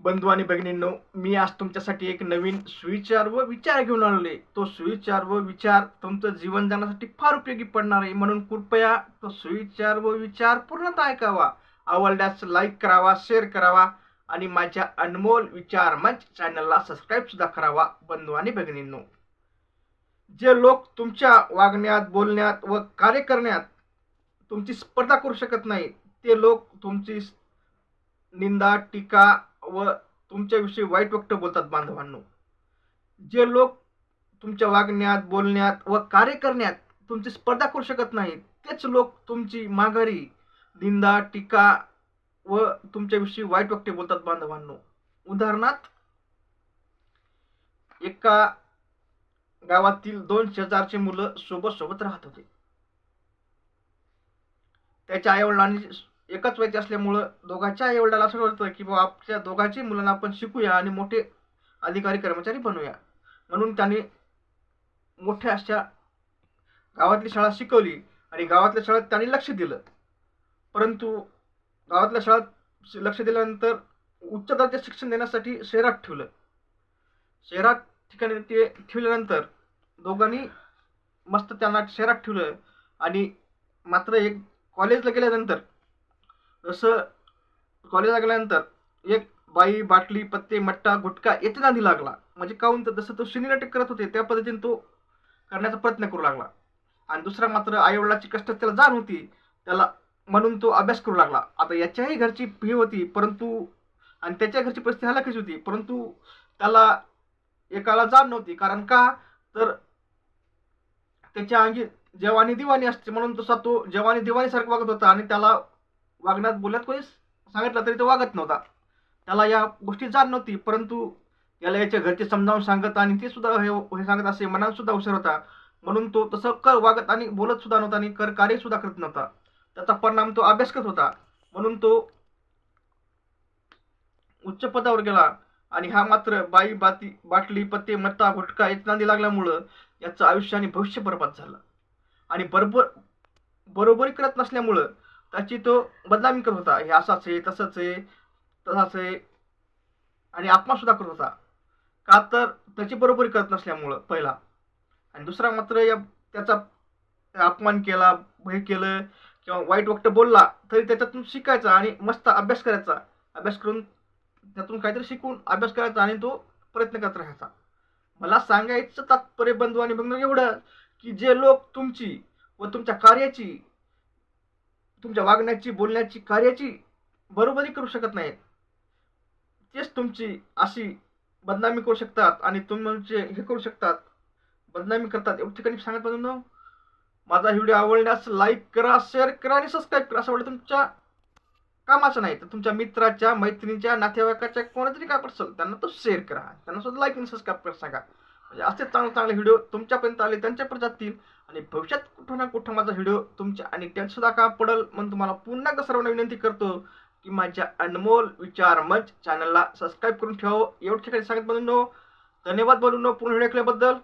बंधू आणि भगिनींनो मी आज तुमच्यासाठी एक नवीन सुविचार व विचार घेऊन आलेले तो सुविचार व विचार तुमचं जीवन जगण्यासाठी फार उपयोगी पडणार आहे. म्हणून कृपया तो सुविचार व विचार पूर्णतः ऐकावा. आवडल्यास लाईक करावा शेअर करावा आणि माझ्या अनमोल विचार मंच चॅनलला सबस्क्राईब सुद्धा करावा बंधू आणि भगिनींनो जे लोक तुमच्या वागण्यात बोलण्यात व कार्य करण्यात तुमची स्पर्धा करू शकत नाही ते लोक तुमची निंदा टीका व तुमच्याविषयी वाईट वक्त बोलतात बांधवांनो. जे लोक तुमच्या वागण्यात बोलण्यात व कार्य करण्यात तुमची स्पर्धा करू शकत नाही तेच लोक तुमची माघारी निंदा टीका व तुमच्याविषयी वाईट वक्ते बोलतात बांधवांनो. उदाहरणार्थ एका गावातील दोन शेजारचे मुलं सोबत सोबत राहत होते. त्याच्या आईवडिलांनी एकाच वयाचे असल्यामुळं दोघांच्या आईवडिलाला असं वाटतं की बाबा आपल्या दोघांची मुलांना आपण शिकूया आणि मोठे अधिकारी कर्मचारी बनवूया म्हणून त्याने मोठ्या अशा गावातली शाळा शिकवली आणि गावातल्या शाळेत त्यांनी लक्ष दिलं. परंतु गावातल्या शाळेत लक्ष दिल्यानंतर उच्च दर्जा शिक्षण देण्यासाठी शहरात ठेवलं. शहरात ठिकाणी ते ठेवल्यानंतर दोघांनी मस्त त्यांना शहरात ठेवलं आणि मात्र एक कॉलेजला गेल्यानंतर तसं कॉलेजला लागल्यानंतर एक बाई बाटली पत्ते मट्टा गुटखा याच्या नादी लागला. म्हणजे काहून तर जसं तो शनीनाटक करत होते त्या पद्धतीने तो करण्याचा प्रयत्न करू लागला. आणि दुसरा मात्र आईवडिलाची कष्ट त्याला जाण होती. त्याला म्हणून तो अभ्यास करू लागला. आता याच्याही घरची फी होती परंतु आणि त्याच्या घरची परिस्थिती हलाखीच होती परंतु त्याला एकाला जाण नव्हती. कारण का? तर त्याच्या अंगी जवानी दिवाणी असते. म्हणून तसा तो जवानी दिवाणीसारखं वागत होता आणि त्याला वागण्यात बोलण्यात कोणी सांगितलं तरी तो वागत नव्हता. त्याला या गोष्टी जाण नव्हती परंतु याला याच्या घरचे समजावून सांगत आणि ते सुद्धा हे हे सांगत असे मनात सुद्धा हुशार होता. म्हणून तो तसं कर वागत आणि बोलत सुद्धा नव्हता आणि कर कार्य सुद्धा करत नव्हता. त्याचा परिणाम तो अभ्यास करत होता. म्हणून तो उच्च पदावर गेला आणि हा मात्र बाई बाती बाटली पत्ते मत्ता गुटखा याच्या नांदी लागल्यामुळं याचं आयुष्य आणि भविष्य बरबाद झालं. आणि बरोबर बरोबरी करत नसल्यामुळं त्याची तो बदनामी करत होता. हे असाच आहे तसंच आहे तसाच. आहे आणि आत्मासुद्धा करत होता. का तर त्याची बरोबरी करत नसल्यामुळं पहिला. आणि दुसरा मात्र या त्याचा अपमान केला हे केलं किंवा वाईट वक्त बोलला तरी त्याच्यातून शिकायचा आणि मस्त अभ्यास करायचा. अभ्यास करून त्यातून काहीतरी शिकून अभ्यास करायचा आणि तो प्रयत्न करत राहायचा. मला सांगायचं तात्पर्य बंधू आणि बंधू एवढं की जे लोक तुमची व तुमच्या कार्याची तुमच्या वागण्याची बोलण्याची कार्याची बरोबरी करू शकत नाहीत. तेच तुमची अशी बदनामी करू शकतात आणि तुमचे म्हणजे हे करू शकतात. बदनामी करतात. एवढ्या ठिकाणी सांगत बंधू माझा व्हिडिओ आवडल्यास लाईक करा शेअर करा आणि सबस्क्राईब करा. असं वाटलं तुमच्या कामाचं नाही तर तुमच्या मित्राच्या मैत्रिणीच्या नातेवाईकाच्या कोणातरी काय असेल त्यांना तो शेअर करा. त्यांना सुद्धा लाईक आणि सबस्क्राईब करा सांगा. म्हणजे असे चांगले चांगले व्हिडिओ तुमच्यापर्यंत आले त्यांच्यापर्यंत जातील आणि भविष्यात कुठं ना कुठं माझा व्हिडिओ तुमच्या आणि त्यांचं का काम म्हणून तुम्हाला पुन्हा एकदा सर्वांना विनंती करतो की माझ्या अनमोल विचार मंच चॅनलला सबस्क्राईब करून ठेवावं एवढ्या ठिकाणी सांगत बनून धन्यवाद बोलून पूर्ण व्हिडिओ ऐकल्याबद्दल.